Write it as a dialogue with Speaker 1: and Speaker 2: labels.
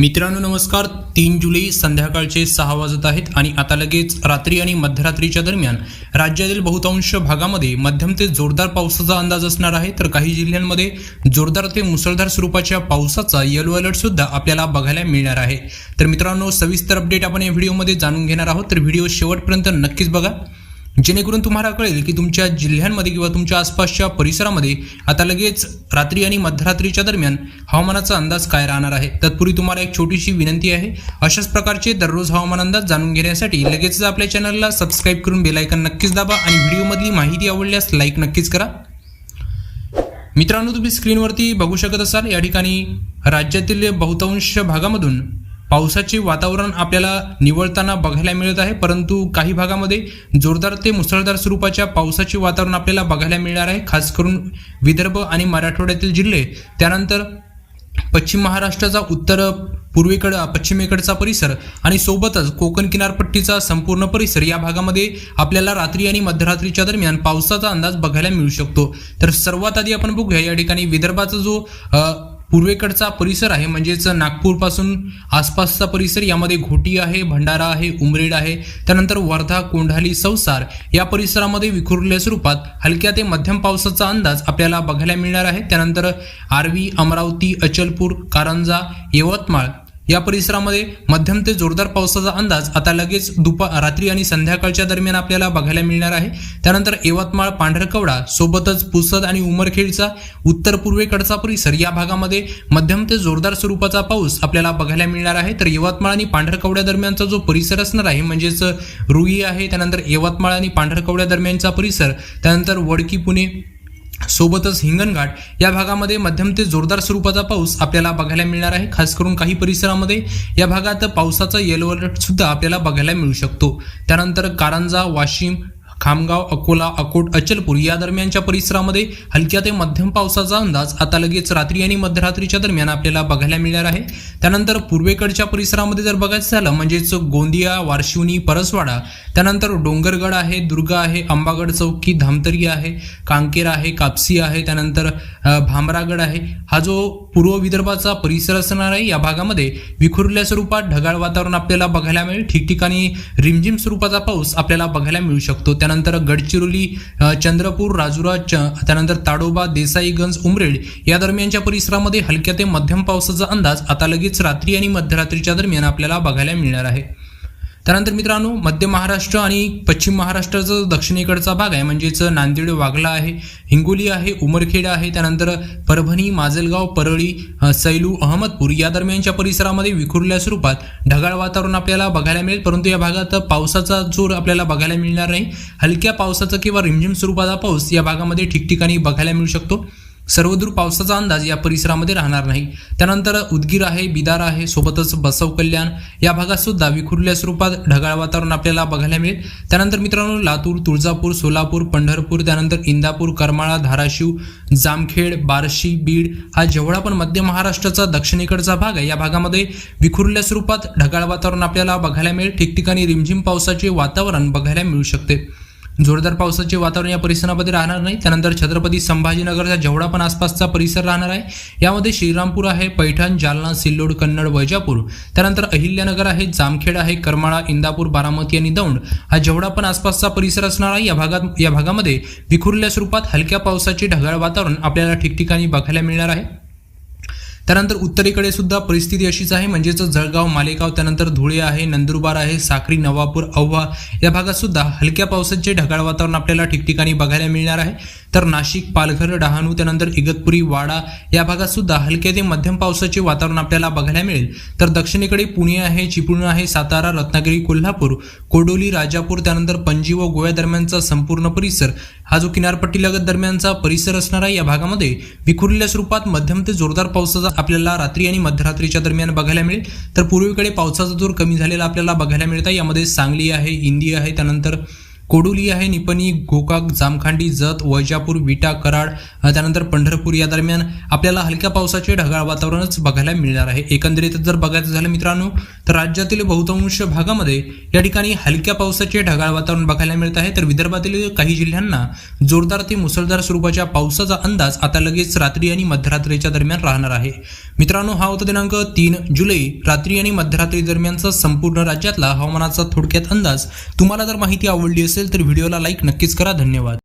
Speaker 1: मित्रांनो नमस्कार. तीन जुलै संध्याकाळचे सहा वाजत आहेत आणि आता लगेच रात्री आणि मध्यरात्रीच्या दरम्यान राज्यातील बहुतांश भागामध्ये मध्यम ते जोरदार पावसाचा अंदाज असणार आहे. तर काही जिल्ह्यांमध्ये जोरदार ते मुसळधार स्वरूपाच्या पावसाचा येलो अलर्ट सुद्धा आपल्याला बघायला मिळणार आहे. तर मित्रांनो सविस्तर अपडेट आपण या व्हिडिओमध्ये जाणून घेणार आहोत. तर व्हिडिओ शेवटपर्यंत नक्कीच बघा. जेणेकरून तुम्हाला कळेल की तुमच्या जिल्ह्यांमध्ये किंवा तुमच्या आसपासच्या परिसरामध्ये आता लगेच रात्री आणि मध्यरात्रीच्या दरम्यान हवामानाचा अंदाज काय राहणार आहे? तत्पूर्वी तुम्हाला एक छोटीशी विनंती आहे. अशाच प्रकारचे दररोज हवामान अंदाज जाणून घेण्यासाठी लगेचच आपल्या चॅनलला सबस्क्राईब करून बेलायकन नक्कीच दाबा आणि व्हिडिओमधली माहिती आवडल्यास लाईक नक्कीच करा. मित्रांनो तुम्ही स्क्रीनवरती बघू शकत असाल या ठिकाणी राज्यातील बहुतांश भागामधून पावसाचे वातावरण आपल्याला निवळताना बघायला मिळत आहे परंतु काही भागामध्ये जोरदार ते मुसळधार स्वरूपाच्या पावसाचे वातावरण आपल्याला बघायला मिळणार आहे. खास करून विदर्भ आणि मराठवाड्यातील जिल्हे. त्यानंतर पश्चिम महाराष्ट्राचा उत्तर पूर्वेकडं पश्चिमेकडचा परिसर आणि सोबतच कोकण किनारपट्टीचा संपूर्ण परिसर या भागामध्ये आपल्याला रात्री आणि मध्यरात्रीच्या दरम्यान पावसाचा अंदाज बघायला मिळू शकतो. तर सर्वात आधी आपण बघूया या ठिकाणी विदर्भाचा जो आ, पूर्वेकडचा परिसर आहे म्हणजेच नागपूरपासून आसपासचा परिसर यामध्ये घोटी आहे भंडारा आहे उमरेड आहे. त्यानंतर वर्धा कोंढाली संसार या परिसरामध्ये विखुरलेल्या स्वरूपात हलक्या ते मध्यम पावसाचा अंदाज आपल्याला बघायला मिळणार आहे. त्यानंतर आर्वी अमरावती अचलपूर कारंजा यवतमाळ या परिसरामध्ये मध्यम ते जोरदार पावसाचा अंदाज आता लगेच दुपार रात्री आणि संध्याकाळच्या दरम्यान आपल्याला बघायला मिळणार आहे. त्यानंतर यवतमाळ पांढरकवडा सोबतच पुसद आणि उमरखेडचा उत्तर पूर्वेकडचा परिसर या भागामध्ये मध्यम ते जोरदार स्वरूपाचा पाऊस आपल्याला बघायला मिळणार आहे. तर यवतमाळ आणि पांढरकवड्या दरम्यानचा जो परिसर असणार आहे म्हणजेच रुई आहे त्यानंतर यवतमाळ आणि पांढरकवड्या दरम्यानचा परिसर त्यानंतर वडकी पुणे सोबतच हिंगणघाट या भागामध्ये मध्यम ते जोरदार स्वरूपाचा पाऊस आपल्याला बघायला मिळणार आहे. खास करून काही परिसरामध्ये या भागात पावसाचा येलो अलर्ट सुद्धा आपल्याला बघायला मिळू शकतो. त्यानंतर कारंजा वाशिम खामगाव अकोला अकोट अचलपूर या दरम्यानच्या परिसरामध्ये हलक्या ते मध्यम पावसाचा अंदाज आता लगेच रात्री आणि मध्यरात्रीच्या दरम्यान आपल्याला बघायला मिळणार आहे. त्यानंतर पूर्वेकडच्या परिसरामध्ये जर बघायचं झालं म्हणजेच गोंदिया वारशिवनी परसवाडा त्यानंतर डोंगरगड आहे दुर्ग आहे अंबागड चौकी धामतरी आहे कांकेर आहे कापसी आहे त्यानंतर भामरागड आहे. हा जो पूर्व विदर्भाचा परिसर असणार आहे या भागामध्ये विखुरल्या स्वरूपात ढगाळ वातावरण आपल्याला बघायला मिळेल. ठिकठिकाणी रिमझिम स्वरूपाचा पाऊस आपल्याला बघायला मिळू शकतो. त्यानंतर गडचिरोली चंद्रपूर राजुरा च त्यानंतर ताडोबा देसाईगंज उमरेड या दरम्यानच्या परिसरामध्ये हलक्या ते मध्यम पावसाचा अंदाज आता लगेच रात्री आणि मध्यरात्रीच्या दरम्यान आपल्याला बघायला मिळणार आहे. त्यानंतर मित्रांनो मध्य महाराष्ट्र आणि पश्चिम महाराष्ट्राचा दक्षिणेकडचा भाग आहे. म्हणजेच नांदेड वागला आहे हिंगोली आहे उमरखेड आहे. त्यानंतर परभणी माजलगाव परळी सैलू अहमदपूर या दरम्यानच्या परिसरामध्ये विखुरल्या स्वरूपात ढगाळ वातावरण आपल्याला बघायला मिळेल. परंतु या भागात पावसाचा जोर आपल्याला बघायला मिळणार नाही. हलक्या पावसाचा किंवा रिमझिम स्वरूपाचा पाऊस या भागामध्ये ठिकठिकाणी बघायला मिळू शकतो. सर्वदूर पावसाचा अंदाज या परिसरामध्ये राहणार नाही. त्यानंतर उदगीर आहे बिदार आहे सोबतच बसव कल्याण. या भागात सुद्धा विखुरल्या स्वरूपात ढगाळ वातावरण आपल्याला बघायला मिळेल. त्यानंतर मित्रांनो लातूर तुळजापूर सोलापूर पंढरपूर त्यानंतर इंदापूर करमाळा धाराशिव जामखेड बार्शी बीड हा जेवढा पण मध्य महाराष्ट्राचा दक्षिणेकडचा भाग आहे या भागामध्ये विखुरल्या स्वरूपात ढगाळ वातावरण आपल्याला बघायला मिळेल. ठिकठिकाणी रिमझिम पावसाचे वातावरण बघायला मिळू शकते. जोरदार पावसाचे वातावरण या परिसरामध्ये राहणार नाही. त्यानंतर छत्रपती संभाजीनगरचा जेवढा पण आसपासचा परिसर राहणार आहे यामध्ये श्रीरामपूर आहे पैठण जालना सिल्लोड कन्नड वैजापूर. त्यानंतर अहिल्यानगर आहे जामखेड आहे करमाळा इंदापूर बारामती आणि दौंड. हा जेवढा पण आसपासचा परिसर असणार आहे या भागात या भागामध्ये विखुरल्या स्वरूपात हलक्या पावसाचे ढगाळ वातावरण आपल्याला ठिकठिकाणी बघायला मिळणार आहे. त्यानंतर उत्तरेकडे सुद्धा परिस्थिती अशीच आहे. म्हणजेच जळगाव मालेगाव त्यानंतर धुळे आहे नंदुरबार आहे साक्री नवापूर औवा या भागात सुद्धा हलक्या पावसाचे ढगाळ वातावरण आपल्याला ठिकठिकाणी बघायला मिळणार आहे. तर नाशिक पालघर डहाणू त्यानंतर इगतपुरी वाडा या भागात सुद्धा हलक्या ते मध्यम पावसाचे वातावरण आपल्याला बघायला मिळेल. तर दक्षिणेकडे पुणे आहे चिपळूण आहे सातारा रत्नागिरी कोल्हापूर कोडोली राजापूर त्यानंतर पणजी व गोव्या दरम्यानचा संपूर्ण परिसर हा जो किनारपट्टीलगत दरम्यानचा परिसर असणारा या भागामध्ये विखुरलेल्या स्वरूपात मध्यम ते जोरदार पावसाचा आपल्याला रात्री आणि मध्यरात्रीच्या दरम्यान बघायला मिळेल. तर पूर्वीकडे पावसाचा जोर कमी झालेला आपल्याला बघायला मिळतं यामध्ये सांगली आहे इंदी आहे त्यानंतर कोडोली आहे निपणी गोकाक जामखांडी जत वैजापूर विटा कराड त्यानंतर पंढरपूर या दरम्यान आपल्याला हलक्या पावसाचे ढगाळ वातावरणच बघायला मिळणार आहे. एकंदरीत जर बघायचं झालं मित्रांनो तर राज्यातील बहुतांश भागामध्ये या ठिकाणी हलक्या पावसाचे ढगाळ वातावरण बघायला मिळत आहे. तर विदर्भातील काही जिल्ह्यांना जोरदार ते मुसळधार स्वरूपाच्या पावसाचा अंदाज आता लगेच रात्री आणि मध्यरात्रीच्या दरम्यान राहणार आहे. मित्रांनो हा होता दिनांक तीन जुलै. रात्री आणि मध्यरात्री दरम्यानचा संपूर्ण राज्यातला हवामानाचा थोडक्यात अंदाज तुम्हाला जर माहिती आवडली असेल असेल तर व्हिडिओला लाईक नक्कीच करा. धन्यवाद.